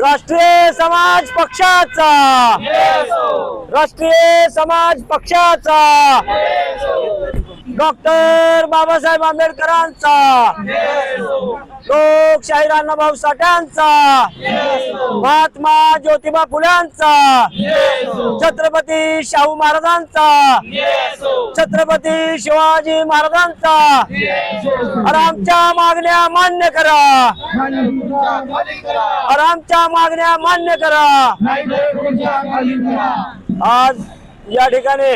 राष्ट्रीय समाज पक्षाचा. राष्ट्रीय समाज पक्षाचा. डॉक्टर बाबासाहेब आंबेडकरांचा. लोकशाहीर अण्णाभाऊ साठ्यांचा महात्मा ज्योतिबा फुल्यांचा. छत्रपती शाहू महाराजांचा. छत्रपती शिवाजी महाराजांचा. अरे आमच्या मागण्या मान्य करा. अरे आमच्या मागण्या मान्य करा. आज या ठिकाणी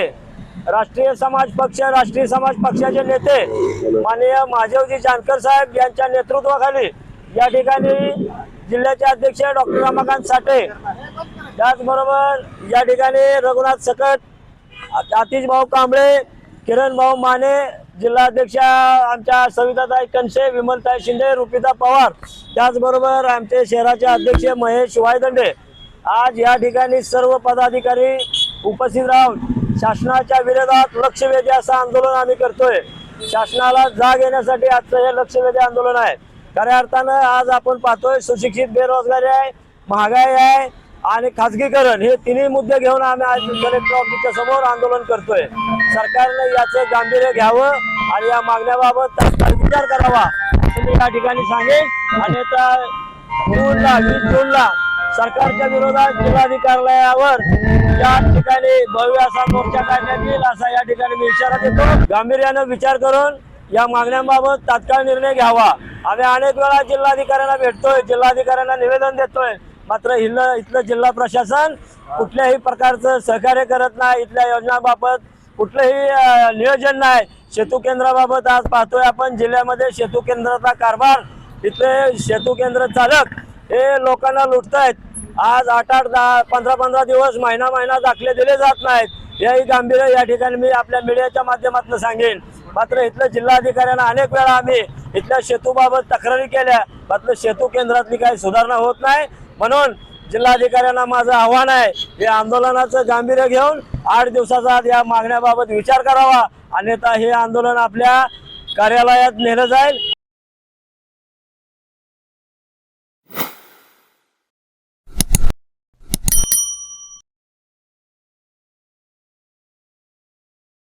राष्ट्रीय समाज पक्ष राष्ट्रीय समाज पक्षाचे नेते माननीय महादेवजी जानकर साहेब यांच्या नेतृत्वाखाली या ठिकाणी जिल्ह्याचे अध्यक्ष डॉक्टर रमाकांत साठे त्याचबरोबर या ठिकाणी रघुनाथ सकट आतिश भाऊ कांबळे किरण भाऊ माने जिल्हाध्यक्ष आमच्या सविताताई कनसे विमलताई शिंदे रुपिता पवार त्याचबरोबर आमचे शहराचे अध्यक्ष महेश वायदंडे. आज या ठिकाणी सर्व पदाधिकारी उपस्थित राहून शासनाच्या विरोधात लक्षवेधी असं आंदोलन आम्ही करतोय. शासनाला जाग येण्यासाठी आजचं हे लक्षवेधी आंदोलन आहे. खऱ्या अर्थानं आज आपण पाहतोय सुशिक्षित बेरोजगारी आहे महागाई आहे आणि खाजगीकरण हे तिन्ही मुद्दे घेऊन आम्ही आज कलेक्टर ऑफिसच्या समोर आंदोलन करतोय. सरकारने याचं गांभीर्य घ्यावं आणि या मागण्याबाबत विचार करावा असं मी या ठिकाणी सांगेन. आणि आता जूनला वीस जूनला सरकारच्या विरोधात जिल्हाधिकाऱ्यावर या ठिकाणी भव्य असा मोर्चा काढण्यात येईल असा या ठिकाणी मी इशारा देतो. गांभीर्यानं विचार करून या मागण्यांबाबत तात्काळ निर्णय घ्यावा. आम्ही अनेक वेळा जिल्हाधिकाऱ्यांना भेटतोय जिल्हाधिकाऱ्यांना निवेदन देतोय. मात्र इथलं इथलं जिल्हा प्रशासन कुठल्याही प्रकारचं सहकार्य करत नाही. इथल्या योजनाबाबत कुठलंही नियोजन नाही. सेतू केंद्राबाबत आज पाहतोय आपण. जिल्ह्यामध्ये सेतू केंद्राचा कारभार. इथले सेतू केंद्र चालक हे लोकांना लुटतायत. आज आठ आठ दहा पंधरा पंधरा दिवस महिना महिना दाखले दिले जात नाहीत. याही गांभीर्य या ठिकाणी मी आपल्या मीडियाच्या माध्यमातून सांगेन. मात्र इथल्या जिल्हाधिकाऱ्यांना अनेक वेळा आम्ही इथल्या सेतूबाबत तक्रारी केल्या. मात्र सेतू केंद्रातली काही सुधारणा होत नाही. म्हणून जिल्हाधिकाऱ्यांना माझं आव्हान आहे हे आंदोलनाचं गांभीर्य घेऊन आठ दिवसाचा या मागण्याबाबत विचार करावा. अन्यथा हे आंदोलन आपल्या कार्यालयात नेलं जाईल.